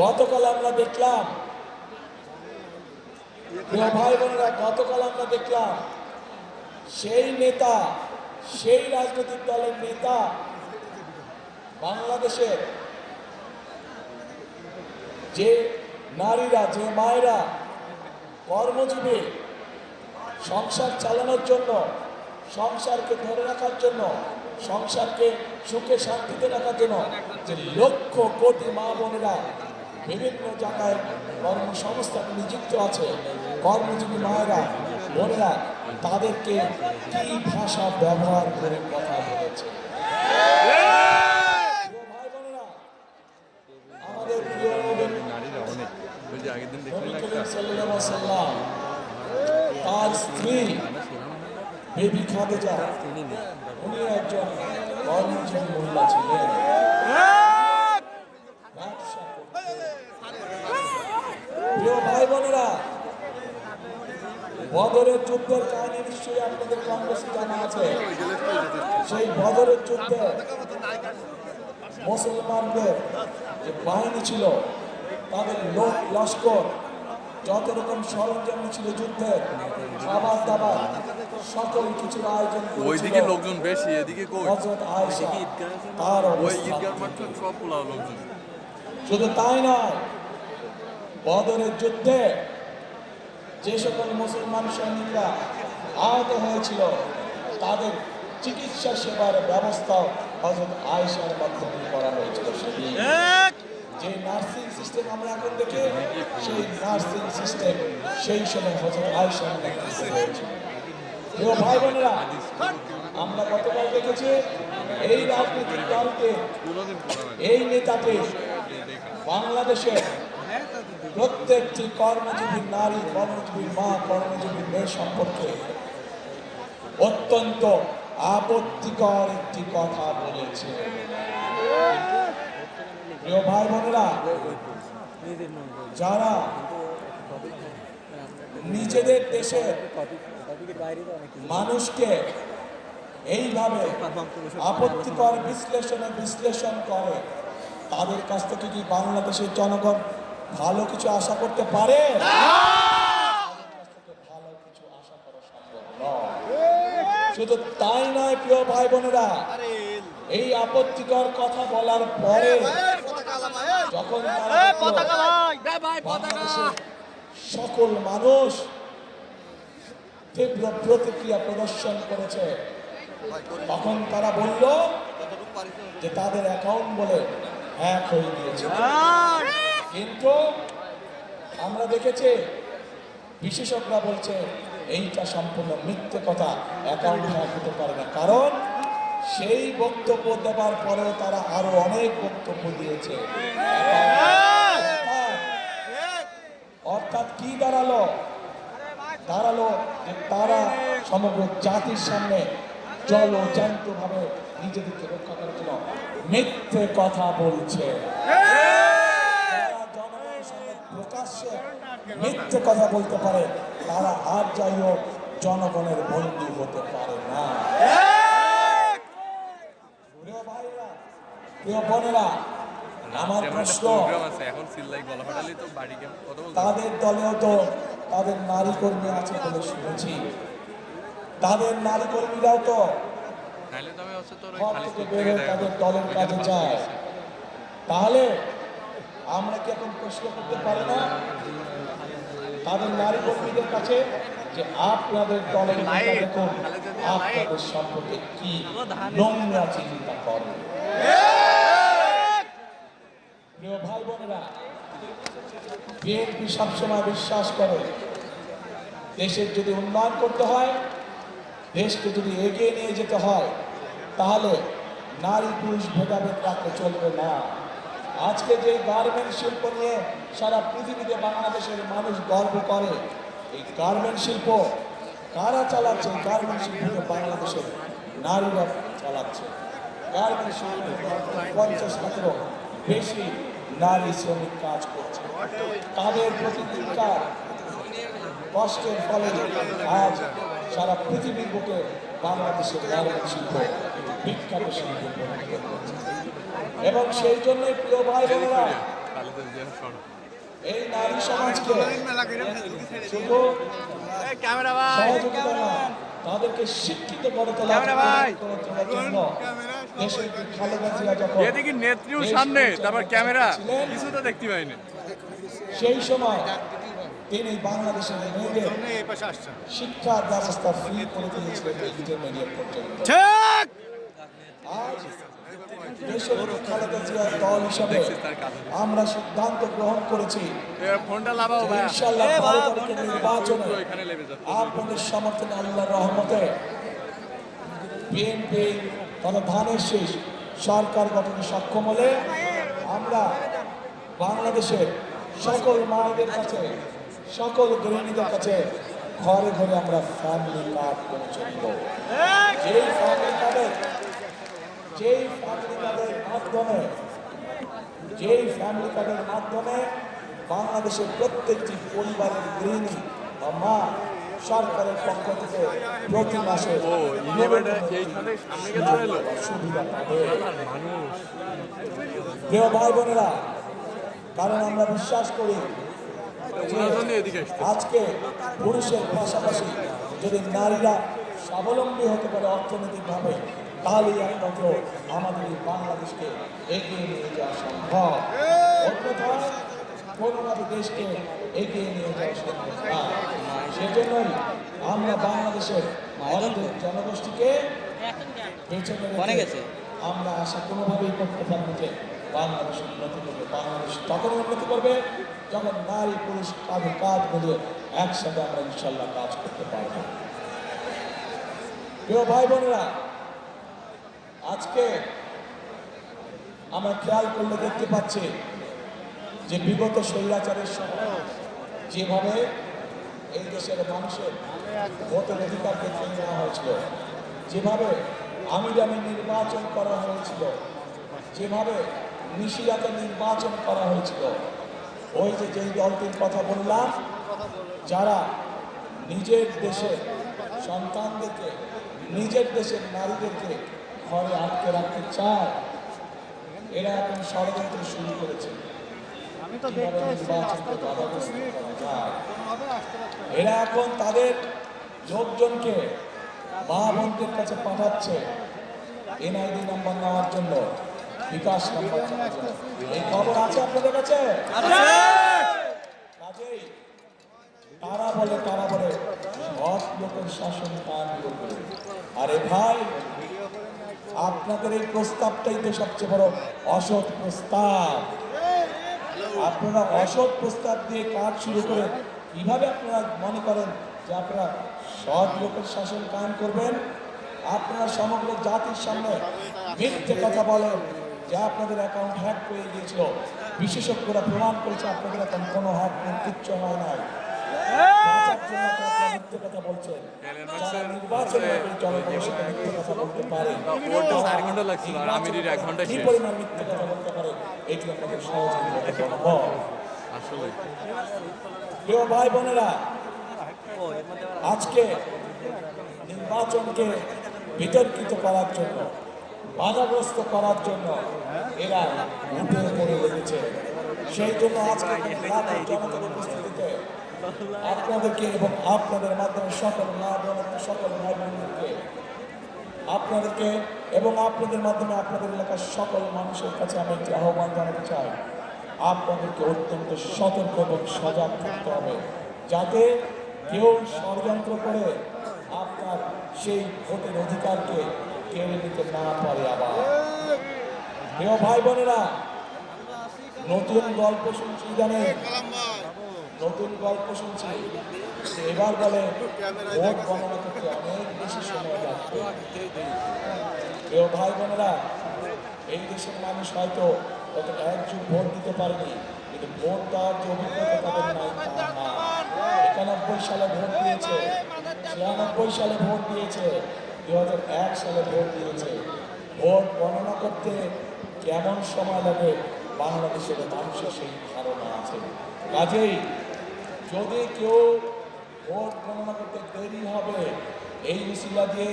গতকাল আমরা দেখলাম ভাই বোনেরা, গতকাল আমরা দেখলাম, সেই নেতা, সেই রাজনৈতিক দলের নেতা বাংলাদেশের যে নারীরা, যে মায়েরা কর্মজীবী, সংসার চালানোর জন্য, সংসারকে ধরে রাখার জন্য, সংসারকে সুখে শান্তিতে রাখার জন্য যে লক্ষ কোটি মা বোনেরা বিভিন্ন জায়গায় কর্মসংস্থানে নিযুক্ত আছে। কর্মজীবী মায়েরা, বোনেরা তাদেরকে কি ভাষা ব্যবহার করে কথা বলেছে? আমাদের তার স্ত্রী বেবি খাদিজা, উনি একজন কর্মজীবী মহিলা ছিলেন ব্যবসা করতেন। প্রিয় ভাই বোনেরা বদরের যুদ্ধের কাহিনী নিশ্চয়ই আপনাদের কম বেশি জানা আছে। সেই বদরের যুদ্ধে মুসলমানদের যে বাহিনী ছিল তাদের লোক লস্কর যত রকম সরঞ্জাম ছিল যুদ্ধের খাবার দাবার সকল কিছুর আয়োজন ওইদিকে লোকজন বেশি এদিকে তার সব লোকজন। শুধু তাই নয় বদরের যুদ্ধে যে সকল মুসলমান সৈনিকরা আহত হয়েছিল তাদের চিকিৎসা সেবার ব্যবস্থাও হজরত আয়েশার মাধ্যমে করা হয়েছিল। সেদিন যে নার্সিং সিস্টেম আমরা এখন দেখি সেই নার্সিং সিস্টেম সেই সময় হজরত আয়েশার নেতৃত্বে হয়েছিল। প্রিয় ভাই বোনেরা আমরা গতকাল দেখেছি এই রাজনৈতিক দলকে এই নেতাকে বাংলাদেশে প্রত্যেকটি কর্মজীবী নারী, কর্মজীবী মা, কর্মজীবী মেয়ে সম্পর্কে অত্যন্ত আপত্তিকর একটি কথা বলেছে। প্রিয় ভাই বোনেরা যারা নিজেদের দেশের মানুষকে এইভাবে আপত্তিকর বিশ্লেষণে বিশ্লেষণ করে, তাদের কাছ থেকে কি বাংলাদেশের জনগণ ভালো কিছু আশা করতে পারে? তাদের কাছ থেকে ভালো কিছু আশা করা সম্ভব নয়। শুধু তাই নয় প্রিয় ভাই বোনেরা এই আপত্তিকর কথা বলার পরে যখন সকল মানুষ তীব্র প্রতিক্রিয়া প্রদর্শন করেছে। তখন তারা বলল যে তাদের অ্যাকাউন্ট বলে হ্যাক হয়ে গিয়েছে। কিন্তু আমরা দেখেছি, বিশেষজ্ঞরা বলছে, এইটা সম্পূর্ণ মিথ্যে কথা অ্যাকাউন্ট হ্যাক হতে পারে না। কারণ সেই বক্তব্য দেওয়ার পরেও তারা আরও অনেক বক্তব্য দিয়েছে। অর্থাৎ- কি দাঁড়াল? দাঁড়াল যে তারা সমগ্র জাতির সামনে জল ও জ্যান্ত ভাবে নিজেদেরকে রক্ষা জন্য মিথ্যে কথা বলছে যারা জনগণের সামনে প্রকাশ্যে মিথ্যে কথা বলতে পারে তারা আর যাই হোক জনগণের বন্ধু হতে পারে না। প্রিয় বোনেরা আমার প্রশ্ন প্রোগ্রাম আছে এখন সিল্লাই গলা ফাটালি তো বাড়ি গেম কথা বলতে তাদের দলেও তো তাদের নারী কর্মী আছে বলে শুনেছি। তাদের নারী কর্মীরাও তো তাদের দলের কাজে যায়। তাহলে আমরা কি এখন প্রশ্ন করতে পারি না? তাদের নারী কর্মীদের কাছে যে আপনাদের দলের নেতা দেখুন আপনাদের সম্পর্কে কি নোংরা চিন্তা করে? প্রিয় ভাই বোনেরা বিএনপি সবসময় বিশ্বাস করে দেশের যদি উন্নয়ন করতে হয় দেশকে যদি এগিয়ে নিয়ে যেতে হয় তাহলে নারী পুরুষ ভেদাভেদ রাখতে চলবে না। আজকে যে গার্মেন্ট শিল্প নিয়ে সারা পৃথিবীতে বাংলাদেশের মানুষ গর্ব করে, এই গার্মেন্ট শিল্প কারা চালাচ্ছে? গার্মেন্ট শিল্পকে বাংলাদেশের নারীরা চালাচ্ছে। গার্মেন্ট শিল্প পঞ্চাশ লাখেরও বেশি নারী শ্রমিক কাজ করছে। তাদের প্রতিদিনকার কষ্টের ফলে আজ সারা পৃথিবীর বুকে বাংলাদেশের গার্মেন্ট শিল্প বিখ্যাত শিল্প। এবং সেই জন্যই প্রিয় ভাই বোনেরা এই নারী সমাজকে শুধু ক্যামেরা সহযোগিতা না তাদেরকে শিক্ষিত করে তোলা ক্যামেরা ভাই। করে তোলার জন্য দেশের খালেদা জিয়া যখন এদিকে নেত্রীও সামনে তারপর ক্যামেরা কিছু তো দেখতে পাইনি। সেই সময় তিনি বাংলাদেশের মেয়েদের শিক্ষার ব্যবস্থা ফ্রি করে দিয়েছিলেন ইন্টারমিডিয়েট পর্যন্ত ঠিক! আজ দেশের খালেদা জিয়ার দল হিসাবে আমরা সিদ্ধান্ত গ্রহণ করেছি। বারো তারিখের নির্বাচনে আপনাদের সমর্থনে আল্লাহর রহমতে বিএনপি তথা ধানের শেষ সরকার গঠনে সক্ষম হলে আমরা বাংলাদেশের সকল মায়েদের কাছে সকল গৃহিণীদের কাছে ঘরে ঘরে আমরা ফ্যামিলি কার্ড পৌঁছে দিব যেই ফ্যামিলি কার্ডের যেই ফ্যামিলি কার্ডের মাধ্যমে যেই ফ্যামিলি কার্ডের মাধ্যমে বাংলাদেশের প্রত্যেকটি পরিবারের গৃহিণী বা মা সরকারের পক্ষ থেকে প্রতি মাসে সুবিধা পাবে। প্রিয় ভাই বোনেরা কারণ আমরা বিশ্বাস করি আজকে পুরুষের পাশাপাশি যদি নারীরা স্বাবলম্বী হতে পারে অর্থনৈতিকভাবে তাহলেই একমাত্র আমাদের এই বাংলাদেশকে এগিয়ে নিয়ে যাওয়া সম্ভব। অন্যথায় কোনোভাবে দেশকে এগিয়ে নিয়ে যাওয়া সম্ভব না। সেজন্যই আমরা বাংলাদেশের অর্ধেক জনগোষ্ঠীকে পেছনে আছে। আমরা আশা কোনোভাবেই করতে পারব যে বাংলাদেশ উন্নতি করবে। বাংলাদেশ তখন উন্নতি করবে যখন নারী পুরুষ কাঁধে কাঁধ মিলিয়ে একসাথে আমরা ইনশাল্লাহ কাজ করতে পারব। প্রিয় ভাই বোনেরা আজকে আমরা খেয়াল করলে দেখতে পাচ্ছি যে বিগত স্বৈরাচারের সময় যেভাবে এই দেশের মানুষের ভোটের অধিকারকে কেড়ে নেওয়া হয়েছিল, যেভাবে আমির আমি নির্বাচন করা হয়েছিল, যেভাবে নিশিরাতে নির্বাচন করা হয়েছিল, ওই যে যেই দলটির কথা বললাম, যারা নিজের দেশের সন্তানদেরকে, নিজের দেশের নারীদেরকে ঘরে আটকে রাখতে চায় এরা এখন ষড়যন্ত্র শুরু করেছে। এরা এখন তাদের লোকজনকে মা বোনদের কাছে পাঠাচ্ছে এনআইডি নাম্বার নেওয়ার জন্য বিকাশ নাম্বার এই খবর আছে আপনাদের কাছে? কাজেই তারা বলে তারা বলে লোকের শাসন কান করবে আরে ভাই আপনাদের এই প্রস্তাবটাই তো সবচেয়ে বড় অসৎ প্রস্তাব। আপনারা অসৎ প্রস্তাব দিয়ে কাজ শুরু করে কীভাবে আপনারা মনে করেন যে আপনারা সৎ লোকের শাসন কায়েম করবেন? আপনারা সমগ্র জাতির সামনে মিথ্যে কথা বলেন যে আপনাদের অ্যাকাউন্ট হ্যাক হয়ে গিয়েছিল বিশেষজ্ঞরা প্রমাণ করেছে আপনাদের অ্যাকাউন্ট কোনো হ্যাক কিচ্ছু হয় নাই। ভাই বোনেরা আজকে নির্বাচনকে বিতর্কিত করার জন্য বাধাগ্রস্ত করার জন্য এরা উঠে পড়ে লেগেছে সেই জন্য আজকে আপনাদেরকে এবং আপনাদের মাধ্যমে সকল মা বোন সকল ভাই বোনদেরকে, আপনাদেরকে এবং আপনাদের মাধ্যমে আপনাদের এলাকার সকল মানুষের কাছে আমি একটি আহ্বান জানাতে চাই। আপনাদেরকে অত্যন্ত সতর্ক এবং সজাগ থাকতে হবে, যাতে কেউ ষড়যন্ত্র করে আপনার সেই ভোটের অধিকারকে কেড়ে নিতে না পারে আবার। প্রিয় ভাই বোনেরা, নতুন গল্প শুনছি জানেন নতুন গল্প শুনছি। এবার বলে ভোট গণনা করতে অনেক বেশি সময় লাগবে। ভাই বোনেরা এই দেশের মানুষ হয়তো গত এক ভোট দিতে পারেনি, কিন্তু ভোট দেওয়ার যে অভিজ্ঞতা তাদের নাই একানব্বই সালে ভোট দিয়েছে, ছিয়ানব্বই সালে ভোট দিয়েছে দু হাজার এক সালে ভোট দিয়েছে। ভোট গণনা করতে কেমন সময় লাগে, বাংলাদেশের মানুষের সেই ধারণা আছে। কাজেই যদি কেউ ভোট গণনা করতে দেরি হবে এই মিছিলা দিয়ে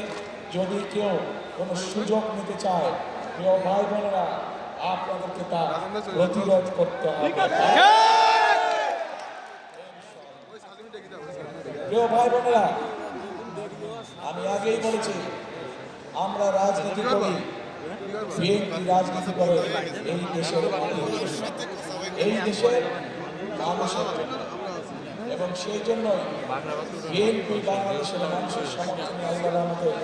যদি কেউ কোনো সুযোগ নিতে চায় প্রিয় ভাই বোনেরা আপনাদেরকে তা প্রতিরোধ করতে হবে। প্রিয় ভাই বোনেরা আমি আগেই বলেছি আমরা রাজনীতি করি বিএনপি রাজনীতি করে এই দেশের এই দেশের মানুষের এবং সেই জন্য বিএনপি বাংলাদেশের মানুষের সমর্থনে আল্লাহর আমাদের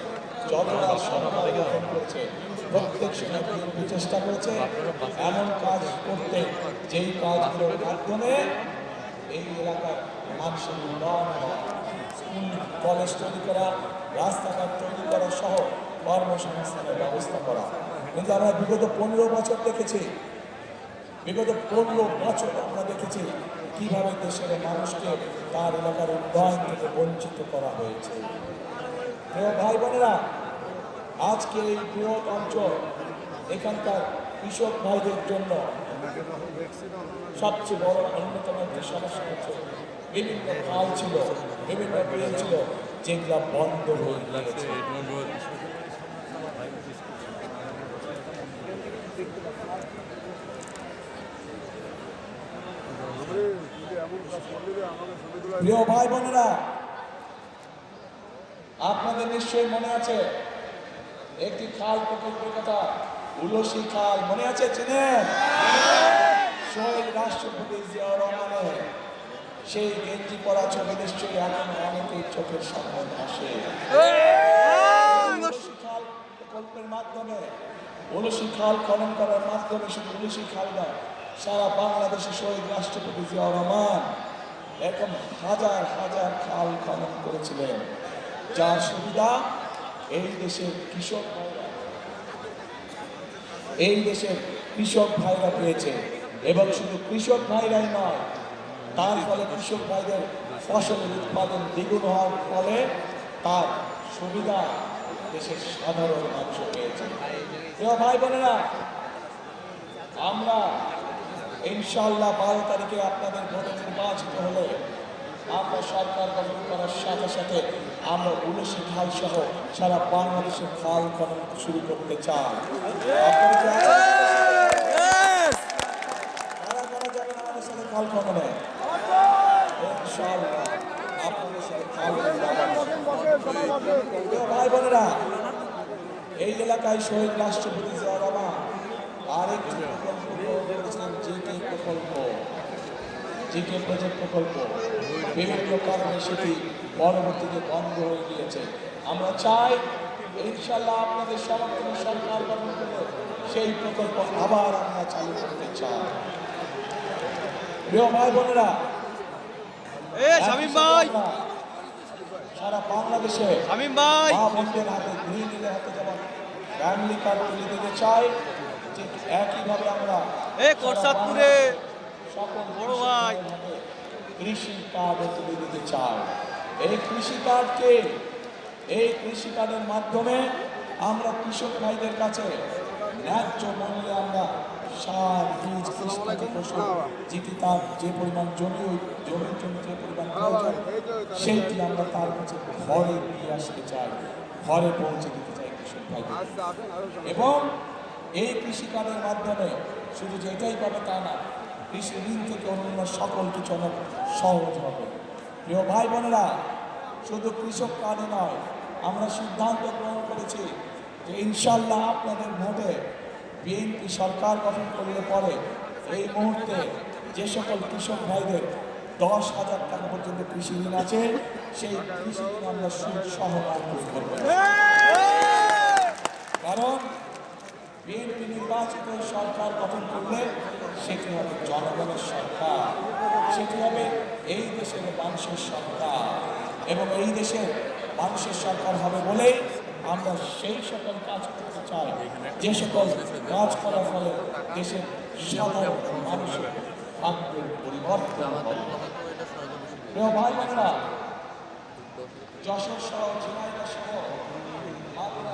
যতটা সরকার গঠন করেছে, প্রত্যেক সময় বিএনপি চেষ্টা করেছে এমন কাজ করতে। যেই কাজগুলোর মাধ্যমে এই এলাকার মানুষের উন্নয়ন স্কুল, কলেজ তৈরি করা, রাস্তাঘাট তৈরি করা সহ কর্মসংস্থানের ব্যবস্থা করা। কিন্তু আমরা বিগত পনেরো বছর দেখেছি, বিগত পনেরো বছর আমরা দেখেছি কীভাবে দেশের মানুষকে তার এলাকার উন্নয়ন থেকে বঞ্চিত করা হয়েছে। ভাই বোনেরা আজকে এই বৃহৎ অঞ্চল, এখানকার কৃষক ভাইদের জন্য সবচেয়ে বড় অন্যতম যে সমস্যা হচ্ছে, বিভিন্ন খাল ছিল, বিভিন্ন ছিল, যেগুলা বন্ধ হয়ে গিয়েছে। প্রিয় ভাই বোনেরা, আপনাদের নিশ্চয়ই মনে আছে, একটি খাল প্রকল্পের কথা, উলসি খাল, মনে আছে চিনেন শহীদ রাষ্ট্রপতি জিয়াউর রহমানের সেই গেঞ্জি পরা ছবি নিশ্চয়ই এখন অনেকেই চোখের সামনে আসে। খাল প্রকল্পের মাধ্যমে, উলসি খাল খনন করার মাধ্যমে শুধু উলসি খাল না সারা বাংলাদেশে শহীদ রাষ্ট্রপতি জিয়াউর রহমান এরকম হাজার হাজার খাল খনন করেছিলেন। যার সুবিধা এই দেশের কৃষক এই দেশের কৃষক ভাইরা পেয়েছে। এবং শুধু কৃষক ভাইরাই নয়, তার ফলে কৃষক ভাইদের ফসলের উৎপাদন দ্বিগুণ হওয়ার ফলে তার সুবিধা দেশের সাধারণ মানুষ পেয়েছে। ভাই বোনেরা ইনশাল্লাহ বারো তারিখে আপনাদের ভোটে নির্বাচিত হলে আমরা সরকার গঠন করার সাথে সাথে আমরা উলসি খাল সহ সারা বাংলাদেশের খাল খনন শুরু করতে চাই। খাল খননে? আপনাদের সাথে খাল ভাই বোনেরা এই এলাকায় শহীদ রাষ্ট্রপতি জিয়া আরেকটি জিকে প্রকল্প জিকে প্রজেক্ট প্রকল্প বিভিন্ন কারণে সেটি পরবর্তীতে বন্ধ হয়ে গিয়েছে আমরা চাই ইনশাল্লাহ আপনাদের সমর্থনে সরকার গঠন করে সেই প্রকল্প আবার আমরা চালু করতে চাই প্রিয় ভাই। বোনেরা সারা বাংলাদেশে হাতে গৃহিণীদের হাতে যেমন ফ্যামিলি কার্ড তুলে দিতে চাই একইভাবে আমরা এ কোটসাদপুরে সকল বড় ভাই। কৃষি কার্ডও তুলে দিতে চাই এই কৃষি কার্ডকে এই কৃষি কার্ডের মাধ্যমে আমরা কৃষক ভাইদের কাছে ন্যায্য মূল্যে আমরা সার বীজ কৃষি ফসল যেটি তার যে পরিমাণ জমি জমির জন্য যে পরিমাণ প্রয়োজন সেইটি আমরা তার কাছে ঘরে নিয়ে আসতে চাই ঘরে পৌঁছে দিতে চাই কৃষক ভাইদের এবং এই কৃষি কার্ডের মাধ্যমে শুধু যে এটাই পাবে তা না, কৃষি ঋণ থেকে অন্য সকল কিছু অনেক সহজ হবে। প্রিয় ভাই বোনেরা, শুধু কৃষক কার্ডে নয়, আমরা সিদ্ধান্ত গ্রহণ করেছি যে ইনশাল্লাহ আপনাদের ভোটে বিএনপি সরকার গঠন করলে পরে এই মুহূর্তে যে সকল কৃষক ভাইদের দশ হাজার টাকা পর্যন্ত কৃষি ঋণ আছে, সেই কৃষি ঋণ আমরা সুদ সহ কারণ বিএনপি নির্বাচিত সরকার গঠন করলে সেটি হবে জনগণের সরকার। সেটি হবে এই দেশের মানুষের সরকার। এবং এই দেশের মানুষের সরকার হবে বলেই আমরা সেই সকল কাজ করতে চাই। যে সকল কাজ করার ফলে দেশের সাধারণ মানুষের ভাগ্যের পরিবর্তন প্রিয় ভাই বোনেরা, যশোর সহ ঝিনাইদহ সহ মাগুরা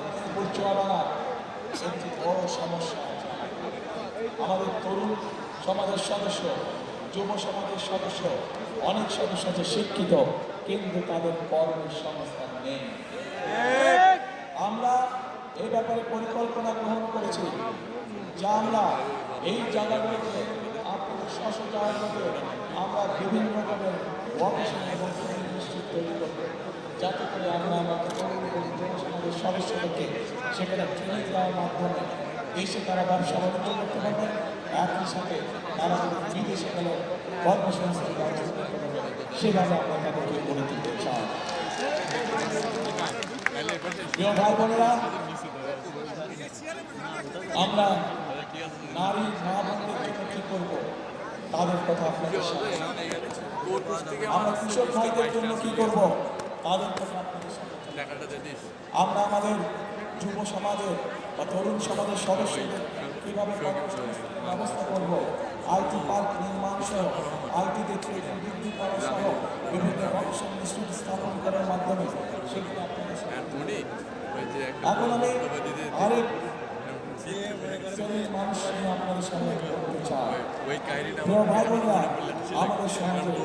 চুয়াডাঙ্গা একটি বড় সমস্যা আমাদের তরুণ সমাজের সদস্য, যুব সমাজের সদস্য, অনেক সদস্য আছে শিক্ষিত, কিন্তু তাদের কর্মের সংস্থান নেই। আমরা এই ব্যাপারে পরিকল্পনা গ্রহণ করেছি যে আমরা এই জায়গাগুলোতে আপনাদের স্বশাসনকে আমরা বিভিন্ন রকমের গবেষণা এবং তৈরি করব। যাতে করে আমরা আমাদের এবং জনসমাজের সদস্যদেরকে সেখানে ট্রেনিং দেওয়ার মাধ্যমে দেশে তারা ব্যবসা বাণিজ্য করতে পারবে। একই সাথে তারা যদি বিদেশে গেলে, কর্মসংস্থান ব্যবস্থা করতে পারবে। সেভাবে আমরা তাদেরকে গড়ে তুলতে চাই। প্রিয় ভাই বোনেরা, আমরা নারী মা বোনদের জন্য কি করব? তাদের কথা আপনাদের আমরা কৃষক ভাইদের জন্য কি করব? তাদের কথা আপনাদের টাকাটা আমরা আমাদের যুব সমাজের বা তরুণ সমাজের সদস্যদের কীভাবে ব্যবস্থা করব? আইটি পার্ক নির্মাণ সহ আইটিতে ট্রেনিং বৃদ্ধি করা সহ বিভিন্ন গবেষণা ইনস্টিটিউট স্থাপন করার মাধ্যমে সেগুলো আপনাদের এখন আমি আরেক ওই কাহিনীটা আমাদের সমাজে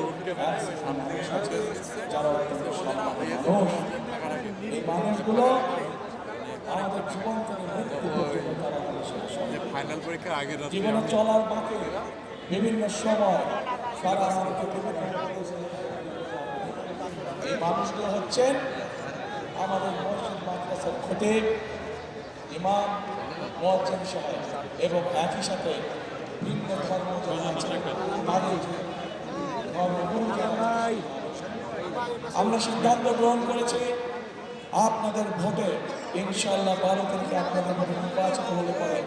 যারা এই মানুষগুলো আমাদের ফাইনাল পরীক্ষার আগের জীবনে চলার বাকি বিভিন্ন সময় এই মানুষগুলো হচ্ছেন আমাদের মসজিদ মাদ্রাসার খতিব ইমাম এবং একই সাথে ভিন্ন ধর্ম। আমরা সিদ্ধান্ত গ্রহণ করেছি, আপনাদের ভোটে ইনশাল্লাহ বারো তারিখে আপনাদের ভোটে নির্বাচিত হলে পরে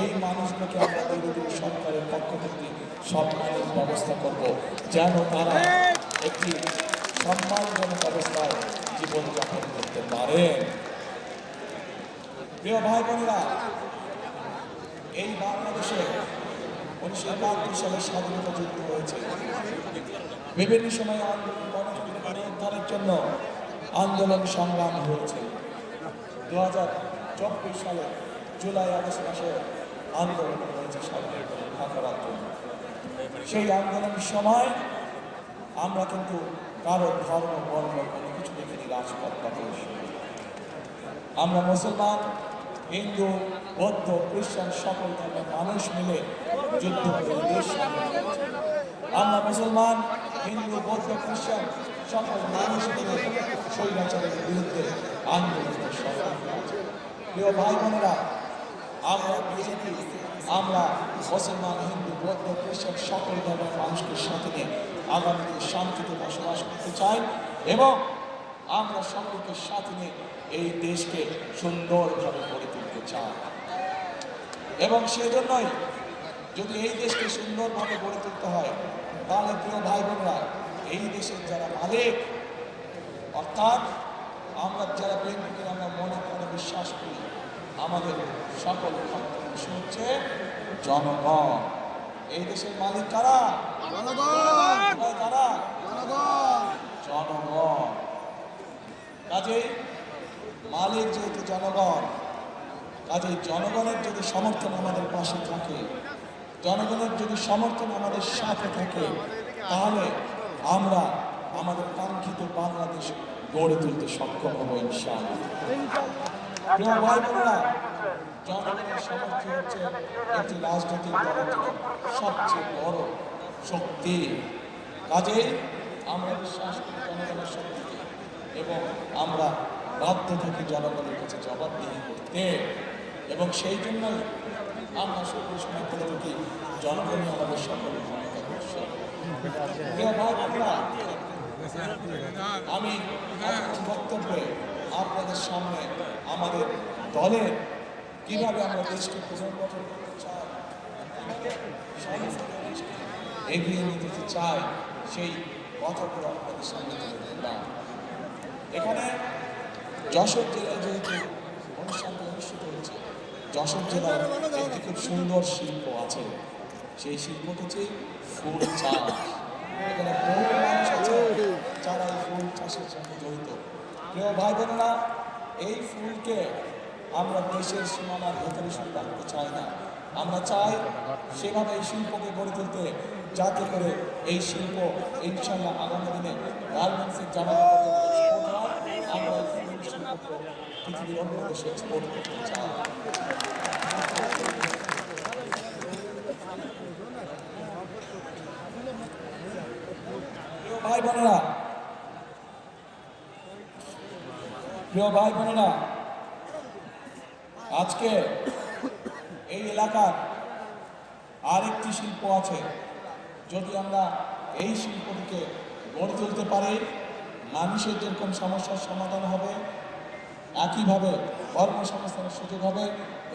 এই মানুষগুলোকে আমরা বিরোধী সরকারের পক্ষ থেকে সম্মানের ব্যবস্থা করব, যেন তারা একটি সম্মানজনক অবস্থায় জীবনযাপন করতে পারেন প্রিয় ভাই বোনেরা এই বাংলাদেশে উনিশশো একাত্তর সালে স্বাধীনতা যুদ্ধ হয়েছে। বিভিন্ন সময় আন্দোলন পুনরুদ্ধারের জন্য আন্দোলন সংগ্রাম হয়েছে। দু হাজার চব্বিশ সালে জুলাই আগস্ট মাসে আন্দোলন হয়েছে জন্য। সেই আন্দোলনের সময় আমরা কিন্তু কারও ধর্ম বর্ণ কোনো কিছু দেখিনি, রাজপথ আমরা মুসলমান হিন্দু, বৌদ্ধ, খ্রিস্টান সকল ধর্মের মানুষ মিলে যুদ্ধ করে দেশ আমরা মুসলমান, হিন্দু, বৌদ্ধ, খ্রিস্টান সকল মানুষ মিলে স্বৈরাচারের বিরুদ্ধে আন্দোলন করেছি। প্রিয় ভাই বোনেরা, আমরা বিজেপি, আমরা মুসলমান, হিন্দু, বৌদ্ধ, খ্রিস্টান সকল ধর্মের মানুষকে সাথে নিয়ে আগামী শান্তিতে বসবাস করতে চাই এবং আমরা সকলকে সাথে নিয়ে এই দেশকে সুন্দরভাবে চাই এবং সেজন্যই যদি এই দেশকে সুন্দরভাবে গড়ে তুলতে হয় তাহলে প্রিয় ভাই বোনরা এই দেশের যারা মালিক অর্থাৎ আমরা যারা বিএনপিকে আমরা মনে প্রাণে বিশ্বাস করি আমাদের সকল ক্ষমতা হচ্ছে জনগণ। এই দেশের মালিক কারা? কারা? জনগণ! কাজে মালিক যেহেতু জনগণ কাজেই জনগণের যদি সমর্থন আমাদের পাশে থাকে, জনগণের যদি সমর্থন আমাদের সাথে থাকে, তাহলে আমরা আমাদের কাঙ্ক্ষিত বাংলাদেশ গড়ে তুলতে সক্ষম হব ইনশাআল্লাহ। জনগণের সমর্থন হচ্ছে একটি রাজনৈতিক দলের সবচেয়ে বড় শক্তি। কাজেই আমরা বিশ্বাস করি জনগণের শক্তিকে এবং আমরা বাধ্য থাকি জনগণের কাছে জবাবদিহি করতে। এবং সেই জন্যই আমরা সকল সময় করে থাকি জনগণই আমাদের সকলের আমি বক্তব্যে আপনাদের সামনে আমাদের দলের কীভাবে আমরা দেশকে পুনর্গঠন করতে চাই এগিয়ে নিয়ে যেতে চাই, সেই কথাগুলো আপনাদের সামনে এখানে যশোর জেলায় যেহেতু যশোর জেলায় একটি খুব সুন্দর শিল্প আছে, সেই শিল্পটি ফুল চাষ। এখানে বহু মানুষ আছে যারা এই ফুল চাষের সঙ্গে জড়িত। প্রিয় ভাই বোনেরা এই ফুলকে আমরা দেশের সীমানার ভেতরে শুধু রাখতে চাই না, আমরা চাই সেভাবে এই শিল্পকে গড়ে তুলতে, যাতে করে এই শিল্প ইনশাল্লাহ আগামী দিনে গার্মেন্টসের জামা ভাই বোনেরা, প্রিয় ভাই বোনেরা, আজকে এই এলাকার আরেকটি শিল্প আছে। যদি আমরা এই শিল্পটিকে গড়ে তুলতে পারি, মানুষের যেরকম সমস্যার সমাধান হবে একইভাবে কর্মসংস্থানের সুযোগ হবে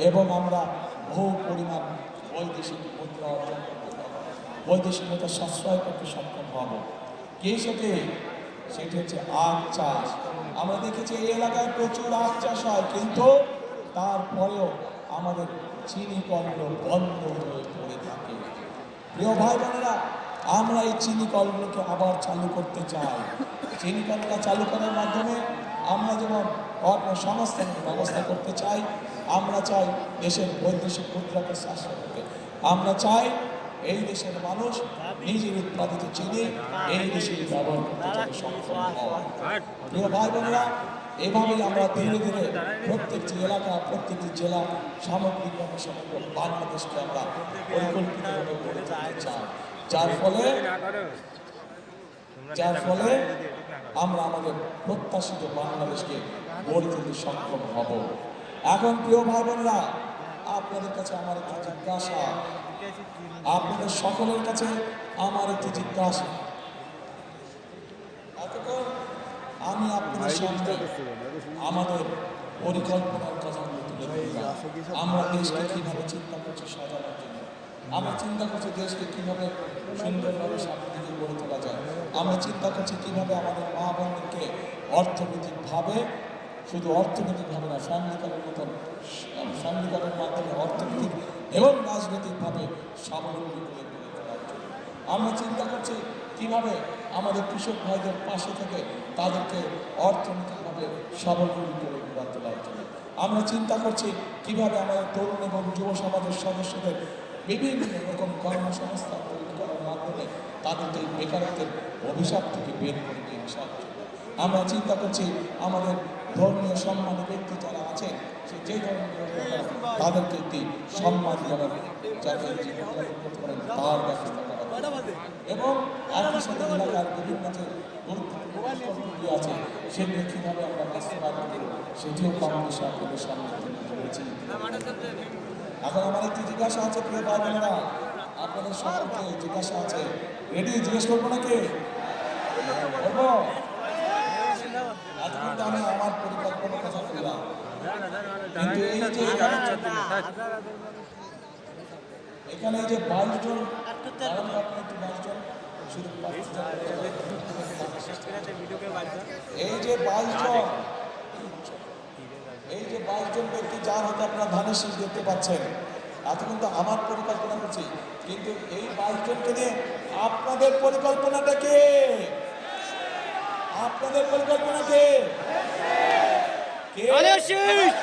এবং আমরা বহু পরিমাণ বৈদেশিক মুদ্রা অর্জন করতে পারব। বৈদেশিক মুদ্রা সাশ্রয় করতে সক্ষম হব। কি সেটি? সেটি হচ্ছে আখ চাষ। আমরা দেখেছি এই এলাকায় প্রচুর আখ চাষ হয়, কিন্তু তারপরেও আমাদের চিনি কলগুলো বন্ধ হয়ে পড়ে থাকে। প্রিয় ভাই বোনেরা আমরা এই চিনি কলগুলোকে আবার চালু করতে চাই। চিনি কলটা চালু করার মাধ্যমে আমরা যেমন কর্মসংস্থানের ব্যবস্থা করতে চাই। আমরা চাই দেশের বৈদেশিক মুদ্রাকে সাশ্রয় করতে। আমরা চাই এই দেশের মানুষ নিজের উৎপাদিত চিনি এই দেশে ব্যবহার করতে প্রিয় ভাই বোনেরা এভাবেই আমরা ধীরে ধীরে প্রত্যেকটি এলাকা, প্রত্যেকটি জেলা সামগ্রিকভাবে সমগ্র বাংলাদেশকে আমরা পরিকল্পিতভাবে গড়ে তুলতে চাই। যার ফলে যার ফলে আমরা আমাদের প্রত্যাশিত বাংলাদেশকে গড়ে তুলতে সক্ষম হব। এখন প্রিয় ভাই বোনেরা আপনাদের কাছে আমার একটি জিজ্ঞাসা। আপনাদের সকলের কাছে আমার একটি জিজ্ঞাসা। আমি আপনাদের সামনে আমাদের পরিকল্পনার কথা আমরা দেশকে কীভাবে চিন্তা করছি সাজানোর জন্য। আমরা চিন্তা করছি দেশকে কীভাবে সুন্দরভাবে সামনে দিকে গড়ে তোলা যায়। আমরা চিন্তা করছি কীভাবে আমাদের মা বোনদেরকে অর্থনৈতিকভাবে শুধু অর্থনৈতিকভাবে না ফ্যামিলিকারের মতন ফ্যামিলিকারের মাধ্যমে অর্থনৈতিক এবং রাজনৈতিকভাবে স্বাবলম্বী করে গড়ে তোলার জন্য। আমরা চিন্তা করছি কীভাবে আমাদের কৃষক ভাইদের পাশে থেকে তাদেরকে অর্থনৈতিকভাবে স্বাবলম্বী করে গড়ে তোলার জন্য। আমরা চিন্তা করছি কীভাবে আমাদের তরুণ এবং যুব সমাজের সদস্যদের বিভিন্ন রকম কর্মসংস্থান তৈরি করার মাধ্যমে তাদেরকে বেকারত্বের অভিশাপ থেকে বের করে নিয়ে আসার জন্য। আমরা চিন্তা করছি আমাদের ধর্মীয় সম্মানী ব্যক্তি যারা আছে সে যে না, তাদেরকে একটি সম্মান তার করা এবং একই সাথে এলাকার বিভিন্ন যে গুরুত্বপূর্ণ আছে সেগুলো কীভাবে আমরা বাস্তবায়ন করব সেটিও কম আপনাদের সামনে ধরেছি এখন আমার একটি জিজ্ঞাসা আছে প্রিয় ভাই বোনেরা আপনাদের সকলকে জিজ্ঞাসা আছে রেডি জিজ্ঞেস করব নাকি এতক্ষণ তো আমি আমার পরিকল্পনার কথা বললাম কিন্তু এই যে এখানে এই যে বাইশ জন এই যে বাইশ জন এই যে বাইশ জন ব্যক্তি যার হাতে আপনারা ধানের শীষ দেখতে পাচ্ছেন এতক্ষণ তো আমার পরিকল্পনা করছি। কিন্তু এই বাইশ জনকে নিয়ে আপনাদের পরিকল্পনাটা কে? আপনাদের পরিকল্পনা কে? কে? ধানের শীষ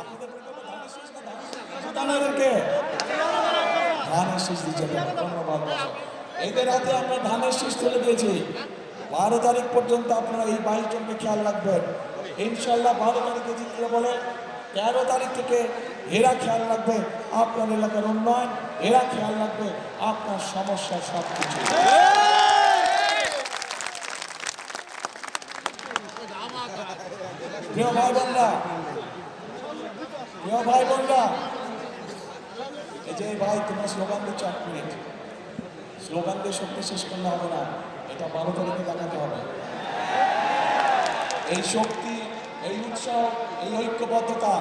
আপনাদের পরিকল্পনা ধানের শীষ না আপনাদেরকে ধানের শীষ দিচ্ছে ধন্যবাদ এদের হাতে আমরা ধানের শীষ তুলে দিয়েছি। বারো তারিখ পর্যন্ত আপনারা এই বাইশ জনকে খেয়াল রাখবেন। ইনশাল্লাহ বারো তারিখে জিতলে বলে তেরো তারিখ থেকে এরা খেয়াল রাখবে আপনার এলাকার উন্নয়ন, এরা খেয়াল রাখবে আপনার সমস্যা সব কিছু প্রিয় ভাই বোনরা, প্রিয় ভাই বোনরা যে ভাই, তোমরা স্লোগান দিচ্ছ এক মিনিট। স্লোগান দিয়ে শক্তি শেষ করলে হবে না। এটা বারো তারিখে দেখাতে হবে। এই শক্তি, এই উৎসাহ, এই ঐক্যবদ্ধতা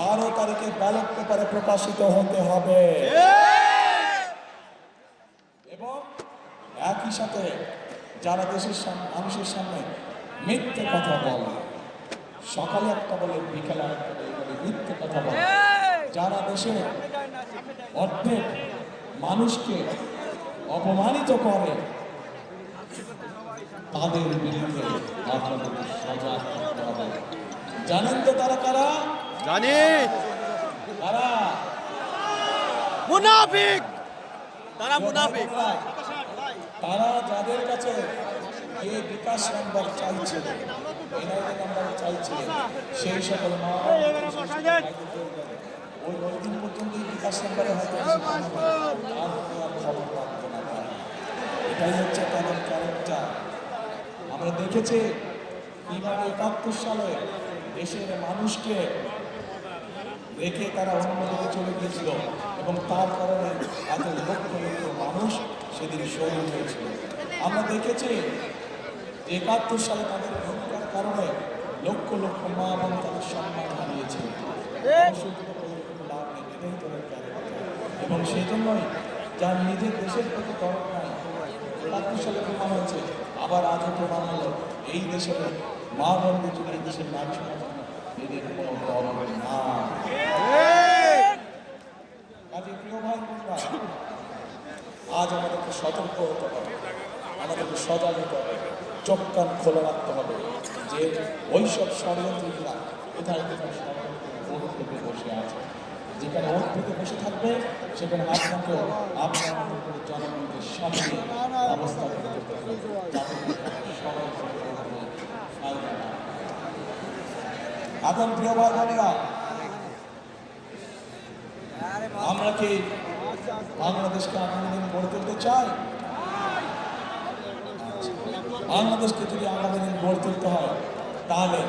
বারো তারিখে ব্যালট পেপারে প্রকাশিত হতে হবে। এবং একই সাথে যারা দেশের মানুষের সামনে মিথ্যে কথা বলে, সকালে একটা বলে, বিকালে একটা বলে, মিথ্যে কথা বলে, যারা দেশের অর্ধেক মানুষকে অপমানিত করে তাদের বিরুদ্ধে আপনাদের সজাগ থাকতে হবে। জানেন তো তারা কারা? জানি। তারা মুনাফিক। তারা মুনাফিক। তারা যাদের কাছে যে বিকাশ নাম্বার চাইছে এনআইডি নাম্বার চাইছে সেই সকল মা ওই ওই দিন পর্যন্ত বিকাশ নাম্বারে হয়তো পাবে। আর খবর রাখতে না এটাই হচ্ছে তাদের ক্যারেক্টার আমরা দেখেছি কীভাবে একাত্তর সালে দেশের মানুষকে রেখে তারা অন্যদিকে চলে গিয়েছিল এবং তার কারণে এত লক্ষ লক্ষ মানুষ সেদিন শহীদ হয়েছিল আমরা দেখেছি একাত্তর সালে তাদের ভূমিকার কারণে লক্ষ লক্ষ মা বোন তাদের সম্মান হারিয়েছে অবশ্যই কোনো কোনো লাভ নেই, এটাই তো দরকার। এবং সেই জন্যই যার নিজের দেশের প্রতি দরদ নাই একাত্তর প্রমাণ হয়েছে, আবার আজও প্রমাণ হলো, এই দেশের মা বোনদের জন্য এই দেশের নারী সমাজ এদের কোনো দরদ না কাজে প্রিয় ভাই বোনরা আজ আমাদেরকে সতর্ক হতে হবে, আমাদেরকে সজাগ হতে হবে, চোখ কান খোলা রাখতে হবে যে ওই সব ষড়যন্ত্রীরা কোথায় কোথায় ষড়যন্ত্র বসে আছে। যেখানে থেকে বসে থাকবে, সেখানে আপনাকে আপনার জনগণকে সামনে ব্যবস্থা করতে। এখন প্রিয় বোনেরা আমরা কি বাংলাদেশকে আগামী গড়ে তুলতে চাই বাংলাদেশকে যদি আগামী দিন গড়ে তুলতে হয়, তাহলে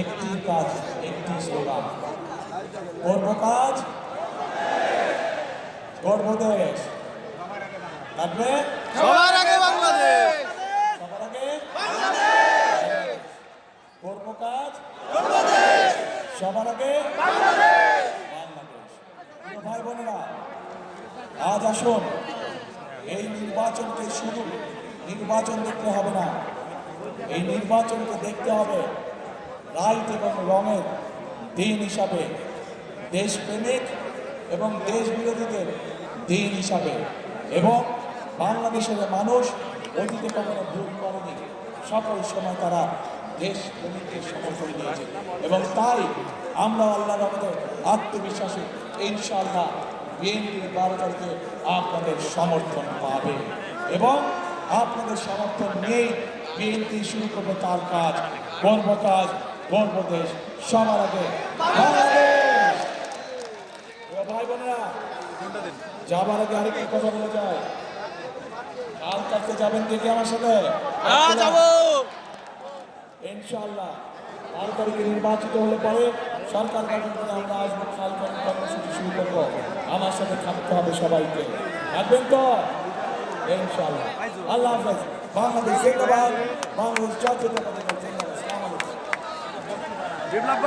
একটি কাজ, একটি স্লোগান করব কাজ করব দেশ থাকবে সবার আগে বাংলাদেশ। সবার আগে? করব কাজ সবার আগে? বাংলাদেশ। ভাই বোনেরা আজ আসুন। এই নির্বাচনকে শুধু নির্বাচন দেখতে হবে না এই নির্বাচনকে দেখতে হবে রাইট এবং রঙের দিন হিসাবে। দেশপ্রেমিক এবং দেশ বিরোধীদের দিন হিসাবে। এবং বাংলাদেশের মানুষ অতীতে কখনো ভুল করেনি। সকল সময় তারা দেশ প্রেমিকদের সমর্থন দিয়েছে এবং তাই আমরা আল্লাহর আমাদের আত্মবিশ্বাসী, ইনশাআল্লাহ বিএনপির বারো তারিখে আপনাদের সমর্থন পাবে। এবং আপনাদের সমর্থন নিয়েই বিএনপি শুরু করবে তার কাজ, গর্ব কাজ, গর্ব দেশ। সবার আগে বাংলাদেশ প্রিয় ভাই বোনেরা যাবার আগে আরেকটি কথা বলে যায়। কাল কাটতে যাবেন দেখি আমার সাথে। যাব। ইনশাআল্লাহ বারো তারিখে নির্বাচিত হলে পরে সরকার গঠন করে আমরা আসব খাল কর্মসূচি শুরু করব। আমার সাথে থাকতে হবে সবাইকে। থাকবেন তো? ইনশাআল্লাহ। আল্লাহ হাফেজ। বাংলাদেশ জিন্দাবাদ। বাংলাদেশ দল জিন্দাবাদ।